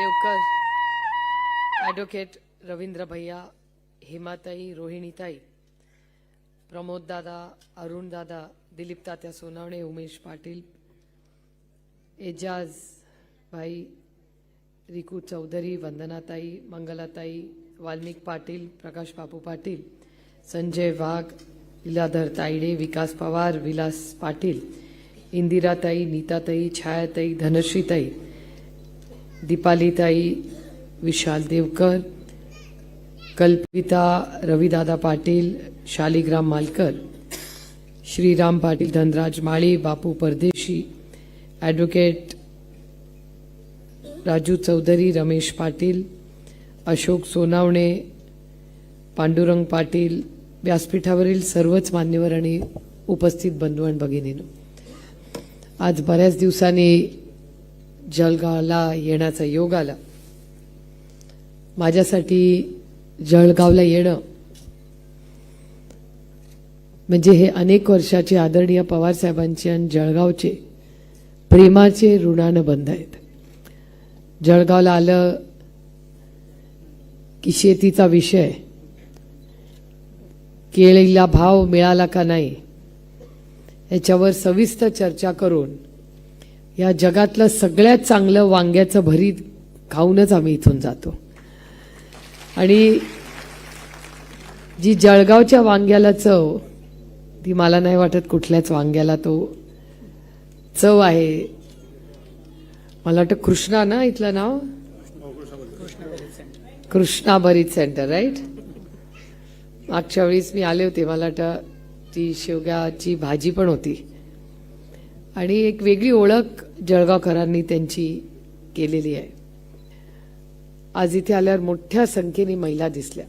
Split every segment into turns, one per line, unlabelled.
Devkar advocate Ravindra भैया हेमाताई रोहिणीताई प्रमोददादा अरुणदादा दिलीप तात्या सोनावणे उमेश पाटील एजाज भाई रिकू चौधरी वंदनाताई मंगलाताई वाल्मिक पाटील प्रकाश बापू पाटील संजय वाघ लीलाधर तायडे विकास पवार विलास पाटील इंदिराताई नीताताई छायाताई धनश्रीताई दीपालीताई विशाल देवकर कल्पिता रविदादा पाटील शालिग्राम मालकर श्रीराम पाटील धनराज माळी बापू परदेशी ॲडव्होकेट राजू चौधरी रमेश पाटील अशोक सोनावणे पांडुरंग पाटील व्यासपीठावरील सर्वच मान्यवर आणि उपस्थित बंधू आणि भगिनीनो आज बऱ्याच दिवसांनी जळगावला येण्याचा योग आला. माझ्यासाठी जळगावला येणं म्हणजे हे अनेक वर्षाचे आदरणीय पवार साहेबांचे आणि जळगावचे प्रेमाचे ऋणानं बंध आहेत. जळगावला आलं की शेतीचा विषय केळीला भाव मिळाला का नाही याच्यावर सविस्तर चर्चा करून या जगातलं सगळ्यात चांगलं वांग्याचं भरीत खाऊनच आम्ही इथून जातो. आणि जी जळगावच्या वांग्याला चव ती मला नाही वाटत कुठल्याच वांग्याला तो चव आहे. मला वाटतं कृष्णा ना इथलं नाव? कृष्णा बरीच सेंटर राईट? मागच्या वेळेस मी आले होते मला वाटतं ती शेवग्याची भाजी पण होती. आणि एक वेगळी ओळख जळगावकरांनी त्यांची केलेली आहे. आज इथे आल्यावर मोठ्या संख्येने महिला दिसल्या.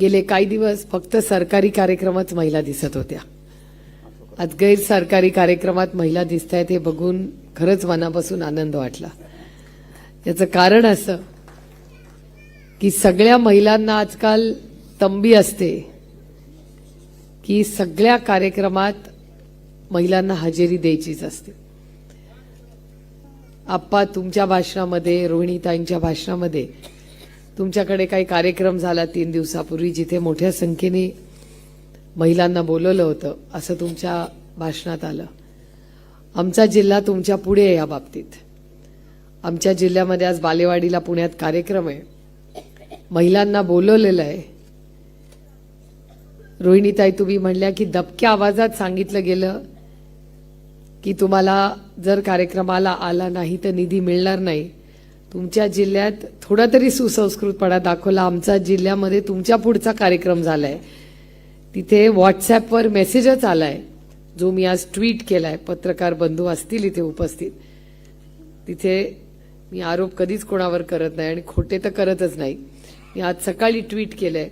गेले काही दिवस फक्त सरकारी कार्यक्रमात महिला दिसत होत्या. आज गैर सरकारी कार्यक्रमात महिला दिसत आहेत हे बघून खरंच मनापासून आनंद वाटला. याचं कारण असं की सगळ्या महिलांना आजकाल तंबी असते की सगळ्या कार्यक्रमात महिलांना हजेरी द्यायचीच असते. आप्पा तुमच्या भाषणामध्ये रोहिणीताईंच्या भाषणामध्ये तुमच्याकडे काही कार्यक्रम झाला तीन दिवसापूर्वी जिथे मोठ्या संख्येने महिलांना बोलवलं होतं असं तुमच्या भाषणात आलं. आमचा जिल्हा तुमच्यापुढे आहे या बाबतीत. आमच्या जिल्ह्यामध्ये आज बालेवाडीला पुण्यात कार्यक्रम आहे. महिलांना बोलवलेलं आहे. रोहिणीताई तुम्ही म्हणल्या की दबक्या आवाजात सांगितलं गेलं की तुम्हाला जर कार्यक्रमाला आला नाही तर निधी मिळणार नाही. तुमच्या जिल्ह्यात थोडा तरी सुसंस्कृतपणा दाखवला. आमचा जिल्ह्यामध्ये तुमच्या पुढचा कार्यक्रम झालाय. तिथे व्हॉट्सॲपवर मेसेजच आलाय. जो मी आज ट्विट केलाय. पत्रकार बंधू असतील इथे उपस्थित. तिथे मी आरोप कधीच कोणावर करत नाही आणि खोटे तर करतच नाही. मी आज सकाळी ट्विट केलंय.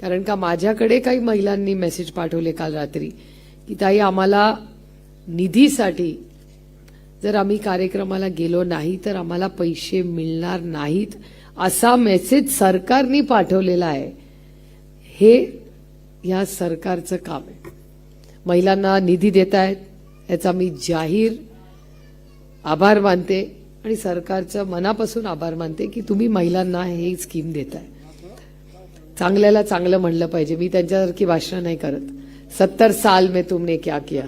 कारण का माझ्याकडे काही महिलांनी मेसेज पाठवले काल रात्री. की ताई आम्हाला निधीसाठी जर आम्ही कार्यक्रमाला गेलो नाही तर आम्हाला पैसे मिळणार नाहीत असा मेसेज सरकारने पाठवलेला आहे. हे या सरकारचं काम आहे. महिलांना निधी देत आहेत याचा मी जाहीर आभार मानते आणि सरकारचं मनापासून आभार मानते की तुम्ही महिलांना हे स्कीम देताय चांगल्याला चांगलं म्हणलं पाहिजे. मी त्यांच्यासारखी भाषण नाही करत. सत्तर साल में तुमने क्या किया?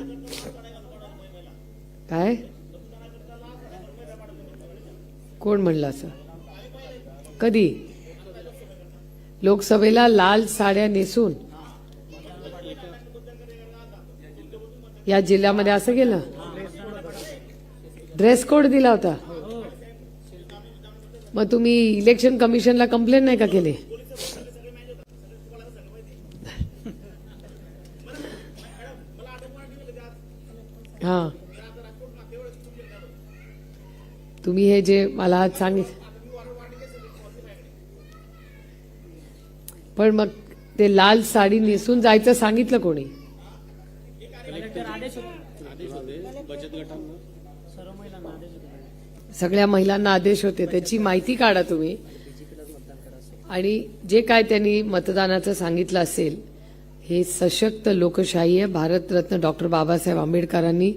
काय? कोण म्हणलं असं? कधी? लोकसभेला लाल साड्या नेसून? या जिल्ह्यामध्ये असं गेलं ड्रेस कोड दिला होता. मग तुम्ही इलेक्शन कमिशनला कंप्लेंट नाही का केली? हा. तुम्ही हे जे मला आज सांगित पण मग ते लाल साडी नेसून जायचं सांगितलं कोणी? सगळ्या महिलांना आदेश होते. त्याची माहिती काढा तुम्ही. आणि जे काय त्यांनी मतदानाचं सांगितलं असेल हे सशक्त लोकशाही आहे. भारतरत्न डॉक्टर बाबासाहेब आंबेडकरांनी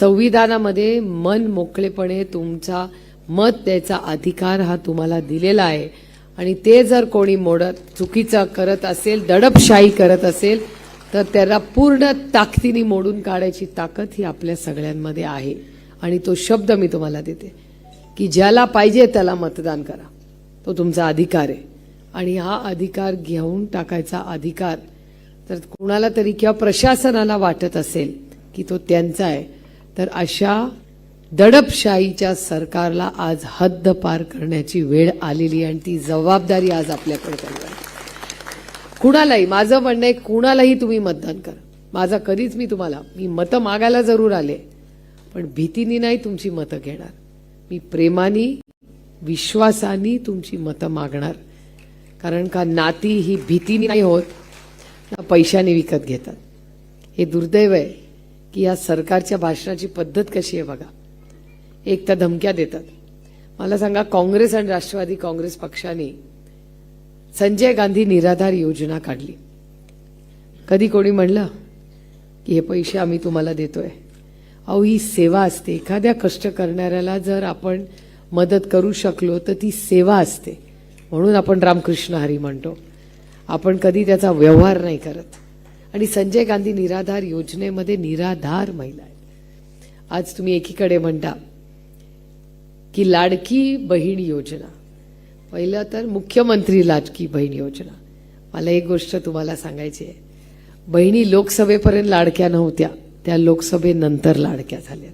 संविधानामध्ये मन मोकळेपणे तुमचा मत द्यायचा अधिकार हा तुम्हाला दिलेला आहे. आणि ते जर कोणी मोडत चुकीचा करत असेल दडपशाही करत असेल तर त्याला पूर्ण ताकदीने मोडून काढायची ताकद ही आपल्या सगळ्यांमध्ये आहे. आणि तो शब्द मी तुम्हाला देते की ज्याला पाहिजे त्याला मतदान करा. तो तुमचा अधिकार आहे. आणि हा अधिकार घेऊन टाकायचा अधिकार तर कुणाला तरी किंवा प्रशासनाला वाटत असेल की तो त्यांचा आहे तर अशा दडपशाहीच्या सरकारला आज हद्द पार करण्याची वेळ आलेली आणि ती जबाबदारी आज आपल्याकडे करणार कुणालाही माझं म्हणणं आहे कुणालाही तुम्ही मतदान करा. माझा कधीच मी तुम्हाला मी मतं मागायला जरूर आले पण भीतीने नाही तुमची मतं घेणार. मी प्रेमानी विश्वासानी तुमची मतं मागणार. कारण का नाती ही भीतीने नाही होत ना पैशाने विकत घेतात. हे दुर्दैव आहे. की या सरकारच्या भाषणाची पद्धत कशी आहे बघा. एक तर धमक्या देतात. मला सांगा काँग्रेस आणि राष्ट्रवादी काँग्रेस पक्षाने संजय गांधी निराधार योजना काढली. कधी कोणी म्हणलं की हे पैसे आम्ही तुम्हाला देतोय. अहो ही सेवा असते. एखाद्या कष्ट करणाऱ्याला जर आपण मदत करू शकलो तर ती सेवा असते. म्हणून आपण रामकृष्ण हरी म्हणतो. आपण कधी त्याचा व्यवहार नाही करत. आणि संजय गांधी निराधार योजनेमध्ये निराधार महिला आहेत. आज तुम्ही एकीकडे म्हणता की लाडकी बहीण योजना. पहिलं तर मुख्यमंत्री लाडकी बहीण योजना. मला एक गोष्ट तुम्हाला सांगायची आहे. बहिणी लोकसभेपर्यंत लाडक्या नव्हत्या त्या लोकसभेनंतर लाडक्या झाल्यात.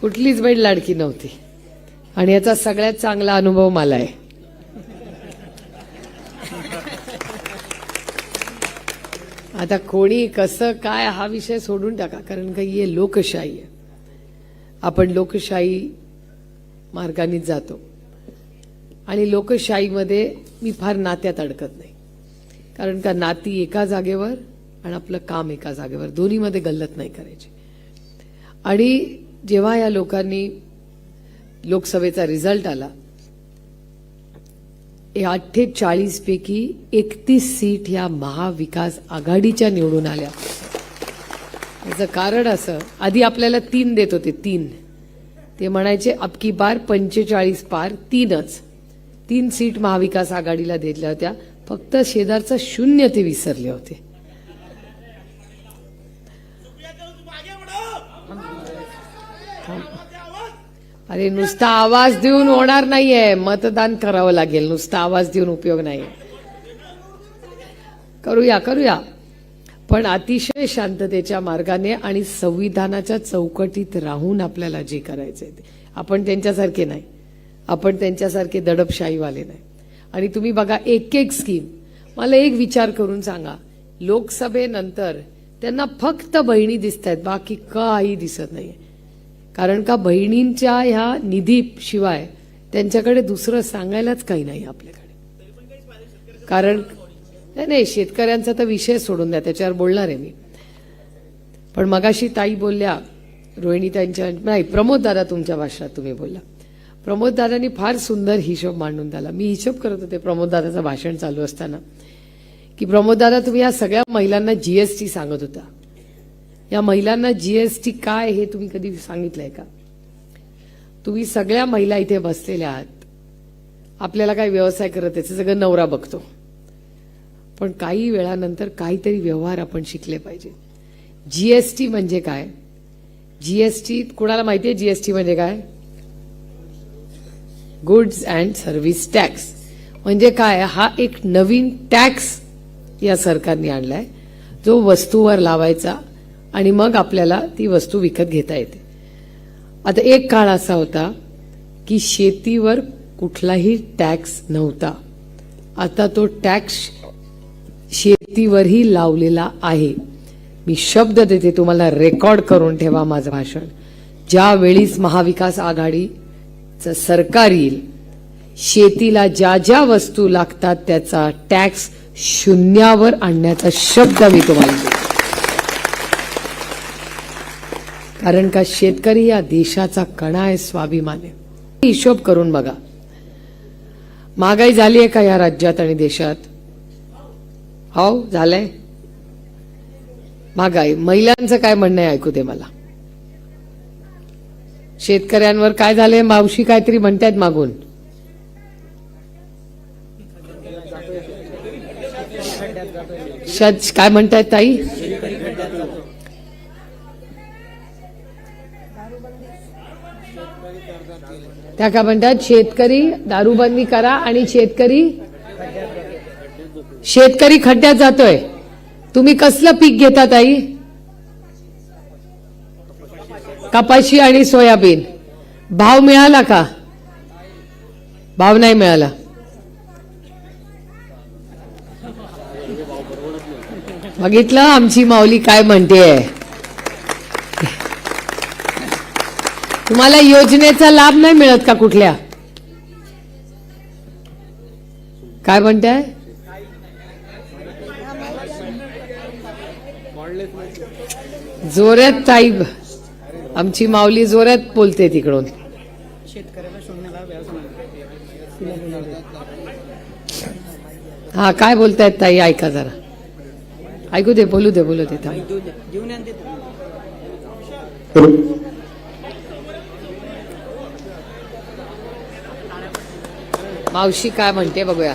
कुठलीच बहीण लाडकी नव्हती. आणि याचा सगळ्यात चांगला अनुभव मला आहे. आता कोणी कसं काय हा विषय सोडून टाका कारण का ही लोकशाही आहे. आपण लोकशाही मार्गानेच जातो. आणि लोकशाहीमध्ये मी फार नात्यात अडकत नाही. कारण का नाती एका जागेवर आणि आपलं काम एका जागेवर. दोन्हीमध्ये गल्लत नाही करायची. आणि जेव्हा या लोकांनी लोकसभेचा रिझल्ट आला अठ्ठेचाळीस पैकी एकतीस सीट या महाविकास आघाडीच्या निवडून आल्या. याचं कारण असं आधी आपल्याला तीन देत होते तीन. ते म्हणायचे अबकी बार पंचेचाळीस पार तीनच. तीन सीट महाविकास आघाडीला दिल्या होत्या. फक्त शेजारचं शून्य ते विसरले होते. अरे नुसता आवाज देऊन होणार नाहीये. मतदान करावं लागेल. नुसता आवाज देऊन उपयोग नाही. करूया करूया. पण अतिशय शांततेच्या मार्गाने आणि संविधानाच्या चौकटीत राहून आपल्याला जे करायचंय ते. आपण त्यांच्यासारखे नाही. आपण त्यांच्यासारखे दडपशाहीवाले नाही. आणि तुम्ही बघा एक एक स्कीम मला एक विचार करून सांगा. लोकसभेनंतर त्यांना फक्त बहिणी दिसत आहेत बाकी काही दिसत नाहीये. कारण का बहिणींच्या ह्या निधी शिवाय त्यांच्याकडे दुसरं सांगायलाच काही नाही आपल्याकडे. कारण नाही नाही शेतकऱ्यांचा तर विषय सोडून द्या त्याच्यावर बोलणार आहे मी. पण मगाशी ताई बोलल्या रोहिणी त्यांच्या नाही प्रमोद दादा तुमच्या भाषणात तुम्ही बोलला. प्रमोद दादांनी फार सुंदर हिशोब मांडून दिला. मी हिशोब करत होते प्रमोद दादाचं भाषण चालू असताना की प्रमोद दादा तुम्ही या सगळ्या महिलांना जीएसटी सांगत होता. या महिलांना जीएसटी काय हे तुम्ही कधी सांगितलंय का? तुम्ही सगळ्या महिला इथे बसलेल्या आहात. आपल्याला काय व्यवसाय करत आहे सगळं नवरा बघतो. पण काही वेळानंतर काहीतरी व्यवहार आपण शिकले पाहिजे. जीएसटी म्हणजे काय? जीएसटी कुणाला माहिती आहे जीएसटी म्हणजे काय? गुड्स अँड सर्व्हिस टॅक्स म्हणजे काय? हा एक नवीन टॅक्स या सरकारने आणलाय. जो वस्तूवर लावायचा आणि मग आपल्याला ती वस्तू विकत घेता येते. आता एक काळ असा होता की शेतीवर कुठलाही टॅक्स नव्हता. आता तो टॅक्स शेतीवरही लावलेला आहे. मी शब्द देते तुम्हाला रेकॉर्ड करून ठेवा माझं भाषण. ज्यावेळीच महाविकास आघाडीचं सरकार येईल शेतीला ज्या ज्या वस्तू लागतात त्याचा टॅक्स शून्यावर आणण्याचा शब्द मी तुम्हाला देतो. कारण का शेतकरी या देशाचा कणा आहे स्वाभिमान. आहे हिशोब करून बघा. महागाई झाली आहे का या राज्यात आणि देशात? हो झालंय. महागाई. महिलांचं काय म्हणणं आहे? ऐकू दे मला. शेतकऱ्यांवर काय झालंय? मावशी काहीतरी म्हणतायत मागून. शच काय म्हणतायत ताई? त्या का म्हणतात शेतकरी दारूबंदी करा आणि शेतकरी शेतकरी खड्ड्यात जातोय. तुम्ही कसलं पीक घेता ताई? कपाशी आणि सोयाबीन. भाव मिळाला का? भाव नाही मिळाला. बघितलं आमची माऊली काय म्हणते तुम्हाला योजनेचा लाभ नाही मिळत का कुठल्या? काय म्हणताय? जोरात ताई आमची माऊली जोरात बोलते तिकडून. हा काय बोलतायत ताई? ऐका जरा. ऐकू दे बोलू दे बोलू दे ताई. मावशी काय म्हणते बघूया.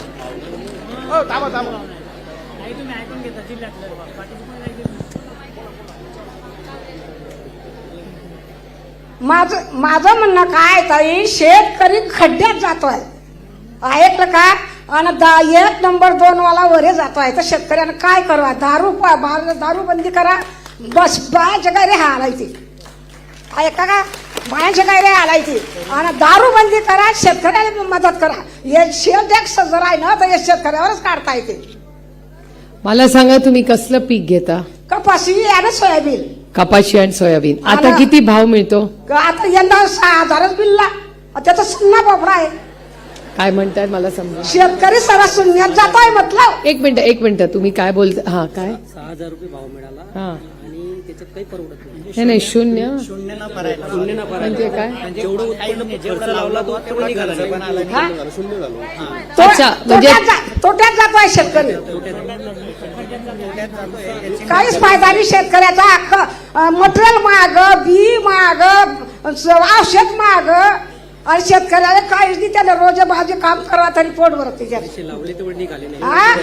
माझं माझं म्हणणं काय ताई शेतकरी खड्ड्यात जातोय. ऐकलं का? आणि दा एक नंबर दोन वाला वरे जातोय. तर शेतकऱ्यानं काय करावं? दारू प- बा- दारू बंदी करा. बस बायाच्या काय रे हालायची ऐका का? बायाच्या काय रे हालायची आणि दारू बंदी करा शेतकऱ्याला मदत करा. हे शेल टॅक्स जर आहे ना तर हे शेतकऱ्यावरच काढता येते.
मला सांगा तुम्ही कसलं पीक घेता?
कपाशी आणि सोयाबीन.
कपाशी आणि सोयाबीन. आता
मला-
किती भाव मिळतो?
आता यंदा सहा हजारच बिलला त्याचा सुन्ना बापडा आहे.
काय म्हणताय मला समजा?
शेतकरी सरा शून्यात जातोय म्हटलं.
एक मिनिट एक मिनिट. तुम्ही काय बोलता? हा काय?
सहा हजार रुपये भाव मिळाला.
हा.
त्याच्यात काही परवडत नाही.
नाही नाही शून्य.
शून्य ना भरायला
म्हणजे काय?
जेवढं उत्पन्न खर्च लावला तो तेवढं निघाला. नाही.
हा?
अच्छा,
तो-
म्हणजे-
तोट्यात जा- तोट्यात जातोय शेतकरी. काहीच फायदा नाही शेतकऱ्याचा. मटेरियल माग बी माग औषध माग आणि शेतकऱ्याला काहीच नाही त्याला रोज भाजी काम करा तरी पोट भरत हा?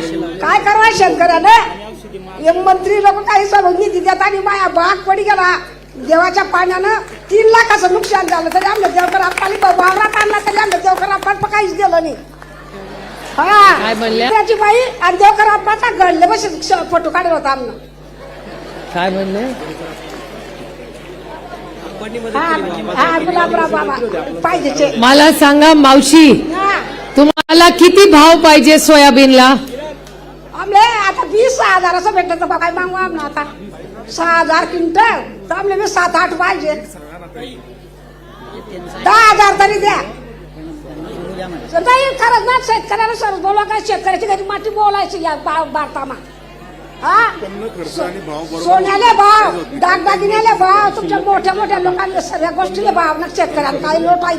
काय करावं शेतकऱ्यानं? हे मंत्री लोक काही समज निधी देतात आणि माया बाग पडी गेला. देवाच्या पाण्यानं तीन लाखाचं नुकसान झालं तरी आमच्या देवकर आपली वावरात आणला तरी आमच्या देवकर आपण काहीच दिलं नाही. हा?
काय म्हणल्या?
त्याची बाई आणि देवकर आपला घडले बस फोटो काढत होता आमनं.
काय म्हणणे
पाहिजे
मला सांगा मावशी तुम्हाला किती भाव पाहिजे सोयाबीनला?
आमले आता वीस सहा हजाराचं भेटलं तर बा काय मागू आमना आता. सहा हजार क्विंटल. तर आमले मी सात आठ पाहिजे. दहा हजार तरी द्या. नाही खरंच ना शेतकऱ्याला सरस बोलवा काय शेतकऱ्याची घरी माती बोलायची या बा- भारतामा हा? सोन्याले भाव दागदागिन्याले भाव तुमच्या मोठ्या मोठ्या लोकांना सगळ्या गोष्टीला भाव ना शेतकऱ्यांना काही लोट आहे